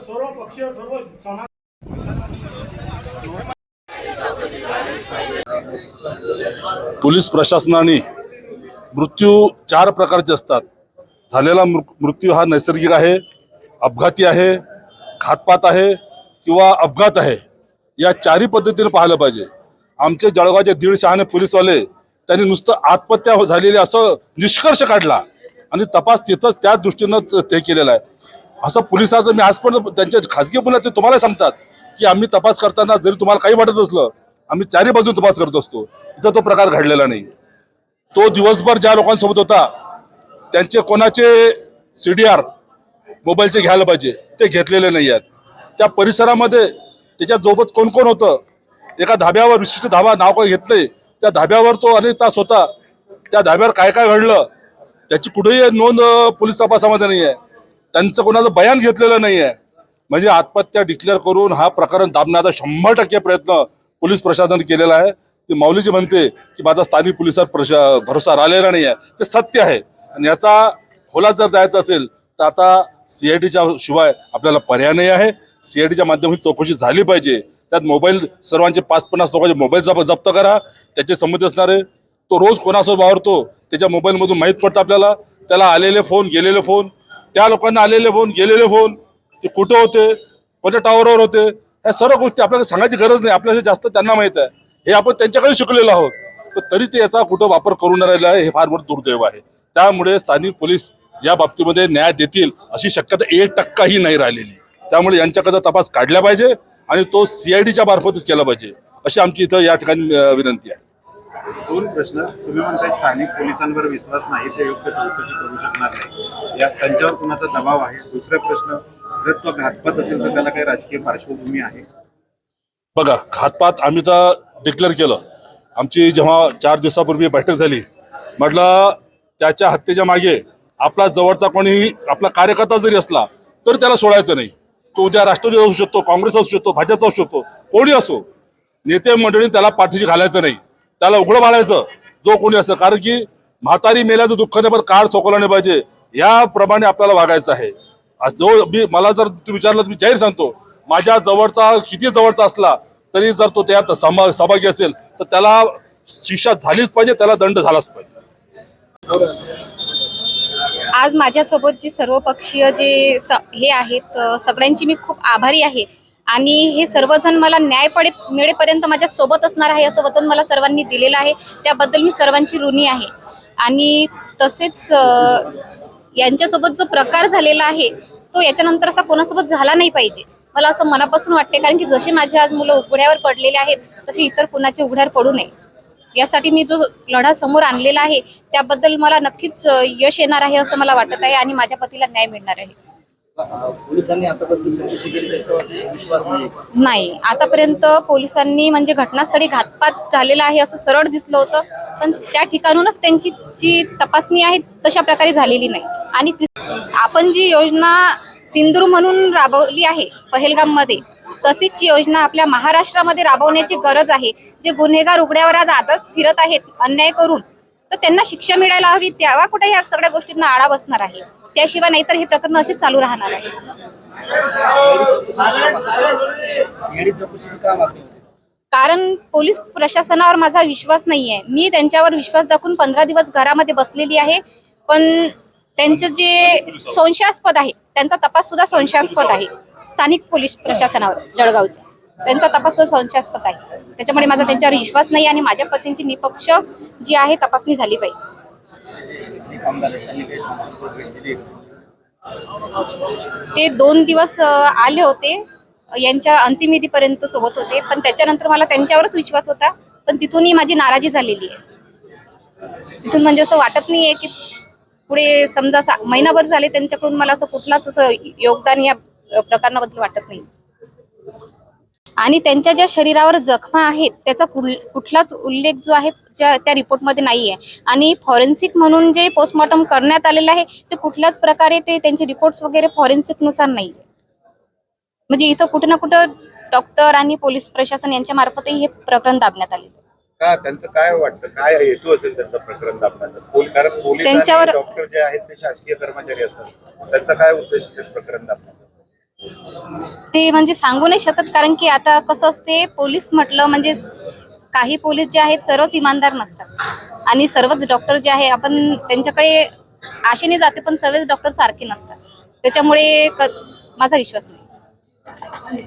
सर्व पक्षीय सर्व समाज पोलीस प्रशासनाने मृत्यू चार प्रकारचे असतात. झालेला मृ मृत्यू हा नैसर्गिक आहे अपघाती आहे घातपात आहे किंवा अपघात आहे. या चारही पद्धतीने पाहिलं पाहिजे. आमचे जळगावचे दीड शहाणे पोलीसवाले त्यांनी नुसतं आत्महत्या हो- झालेली असं निष्कर्ष काढला. आणि तपास तिथंच त्याच दृष्टीनं ते केलेला आहे. असं पोलिसाचं मी आजपर्यंत त्यांच्या खासगी मुलं ते तुम्हाला सांगतात की आम्ही तपास करताना जरी तुम्हाला काही वाटत असलं आम्ही चारी बाजू तपास करत असतो. इथं तो प्रकार घडलेला नाही. तो दिवसभर ज्या लोकांसोबत होता त्यांचे कोणाचे सी डी आर मोबाईलचे घ्यायला पाहिजे ते घेतलेले नाही आहेत. त्या परिसरामध्ये त्याच्यासोबत कोण कोण होतं? एका धाब्यावर विशिष्ट धाबा नाव काही घेतलंय? त्या धाब्यावर तो अनेक तास होता त्या धाब्यावर काय काय घडलं? त्याची कुठेही नोंद पोलीस तपासामध्ये नाही आहे त्यांचं कोणाचं बयान घेतलेलं नाही आहे म्हणजे आत्महत्या डिक्लेअर करून हा प्रकरण दाबण्याचा शंभर टक्के प्रयत्न पोलीस प्रशासन केलेला आहे. ती माऊलीजी म्हणते की माझा स्थानिक पोलिसात प्रशा भरोसा राहिलेला नाही आहे ते सत्य आहे. आणि याचा खोलात जर जायचं असेल तर आता सीआयडीच्या शिवाय आपल्याला पर्याय नाही आहे. सीआयडीच्या माध्यमातून चौकशी झाली पाहिजे. त्यात मोबाईल सर्वांचे पाच पन्नास लोकांचे मोबाईल जप जप्त करा. त्याचे संबंध असणारे तो रोज कोणासोबत वावरतो त्याच्या मोबाईलमधून माहीत पडतं आपल्याला. त्याला आलेले फोन गेलेले फोन. त्या लोकांना आलेले फोन गेलेले फोन. ते कुठं होते? कोणत्या टावरवर होते? ह्या सर्व गोष्टी आपल्याला सांगायची गरज नाही. आपल्याला जास्त त्यांना माहीत आहे. हे आपण त्यांच्याकडे शिकलेलो आहोत. पण तरी ते याचा कुठं वापर करून राहिला आहे हे फार मोठं दुर्दैव आहे. त्यामुळे स्थानिक पोलीस या बाबतीमध्ये न्याय देतील अशी शक्यता एक टक्काही नाही राहिलेली. त्यामुळे यांच्याकडचा तपास काढला पाहिजे आणि तो सीआयडीच्या मार्फतच केला पाहिजे. अशी आमची इथं या ठिकाणी विनंती आहे. दोन प्रश्न. तुम्ही म्हणताय स्थानिक पोलिसांवर विश्वास नाही ते योग्य चौकशी करू शकणार नाही. या त्यांच्यावर कुणाचा दबाव आहे? दुसरा प्रश्न जर तो घातपात असेल तर त्याला काही राजकीय पार्श्वभूमी आहे? बघा घातपात आम्ही तर डिक्लेअर केलं. आमची जेव्हा चार दिवसापूर्वी बैठक झाली म्हटलं त्याच्या हत्येच्या मागे आपला जवळचा कोणी आपला कार्यकर्ता जरी असला तर त्याला सोडायचं नाही. तो उद्या राष्ट्रवादी असू शकतो काँग्रेस असू शकतो भाजपचा असू शकतो कोणी असो नेते मंडळी त्याला पाठीशी घालायचं नाही. त्याला उघडं मारायचं जो कोणी असं कारण की म्हातारी मेल्याचं दुःख नाही पण काळ चोकवलं नाही पाहिजे. याप्रमाणे आपल्याला वागायचं आहे. आज जो मी मला जर तू विचारलं तर मी जाहीर सांगतो. माझ्या जवळचा किती जवळचा असला तरी जर तो त्यात समा सहभागी असेल तर त्याला शिक्षा झालीच पाहिजे त्याला दंड झालाच पाहिजे. आज माझ्यासोबत जे सर्वपक्षीय जे स हे आहेत सगळ्यांची मी खूप आभारी आहे. आणि हे सर्वजण मला न्याय पडे मिळेपर्यंत माझ्या सोबत असणार आहे असं वचन मला सर्वांनी दिलेलं आहे. त्याबद्दल मी सर्वांची ऋणी आहे. आणि तसेच यांच्यासोबत जो प्रकार झालेला आहे तो याच्यानंतर असा कोणासोबत झाला नाही पाहिजे. मला असं मनापासून वाटते कारण की जसे माझे आज मुलं उघड्यावर पडलेले आहेत तसे इतर कुणाचे उघड्यावर पडू नये. यासाठी मी जो लढा समोर आणलेला आहे त्याबद्दल मला नक्कीच यश येणार आहे असं मला वाटत आहे आणि माझ्या पतीला न्याय मिळणार आहे. पोलिसांनी आतापर्यंत चौकशी केली त्याच्यावरती विश्वास नाही नाही. आतापर्यंत पोलिसांनी म्हणजे घटनास्थळी घातपात झालेला आहे असं सरळ दिसलं होतं पण त्या ठिकाणूनच त्यांची जी तपासणी आहे तशा प्रकारे झालेली नाही. आणि आपण जी योजना सिंदूर म्हणून राबवली आहे पहलगाममध्ये तशीच योजना आपल्या महाराष्ट्रामध्ये राबवण्याची गरज आहे. जे गुन्हेगार उघड्यावर आज आता फिरत आहेत अन्याय करून तर त्यांना शिक्षा मिळायला हवी तेव्हा कुठे ह्या सगळ्या गोष्टींना आळा बसणार आहे? त्याशिवाय नाहीतर हे प्रकरण असेच चालू राहणार आहे. कारण पोलीस प्रशासनावर माझा विश्वास नाही आहे मी त्यांच्यावर विश्वास दाखवून पंधरा दिवस घरामध्ये बसलेली आहे. पण त्यांचं जे संशयास्पद आहे त्यांचा तपास सुद्धा संशयास्पद आहे. स्थानिक पोलीस प्रशासनावर जळगावचा. त्यांचा तपास संशयास्पद आहे. त्याच्यामुळे माझा त्यांच्यावर विश्वास नाही आणि माझ्या पतींची निपक्ष जी आहे तपासणी झाली पाहिजे. काम झालं त्यांनी काही समाधानपूर्वक भेट दिली. ते दोन दिवस आले होते. यांच्या अंतिम विधीपर्यंत सोबत होते. पण त्याच्यानंतर मला त्यांच्यावरच विश्वास होता. पण तिथूनही माझी नाराजी झालेली आहे. तिथून म्हणजे असं वाटत नाही आहे की पुढे समजा महिनाभर झाले त्यांच्याकडून मला असं कुठलाच असं योगदान या प्रकाराबद्दल प्रकरणाबद्दल वाटत नाही आणि त्यांच्या ज्या शरीरावर जखमा आहेत त्याचा कुठलाच उल्लेख जो आहे ज्या त्या रिपोर्टमध्ये नाही आहे आणि फॉरेन्सिक म्हणून जे पोस्टमॉर्टम करण्यात आलेलं आहे ते कुठल्याच प्रकारे ते त्यांचे रिपोर्ट्स वगैरे फॉरेन्सिकनुसार नाही आहे म्हणजे इथं कुठे ना कुठं डॉक्टर आणि पोलीस प्रशासन यांच्या मार्फतही हे प्रकरण दाबण्यात आले का त्यांचं काय वाटतं? काय हेतू असेल त्यांचा प्रकरण कारण पोलीस त्यांच्यावर- डॉक्टर जे आहेत ते शासकीय कर्मचारी असतात. त्यांचा काय उद्देश असेल प्रकरण ते म्हणजे सांगू नाही शकत कारण की आता कसं असते पोलीस म्हटलं म्हणजे काही पोलीस जे आहेत सर्वच इमानदार नसतात. आणि सर्वच डॉक्टर जे आहे आपण त्यांच्याकडे आशेने जाते पण सर्वच डॉक्टर सारखे नसतात. त्याच्यामुळे क- माझा विश्वास नाही.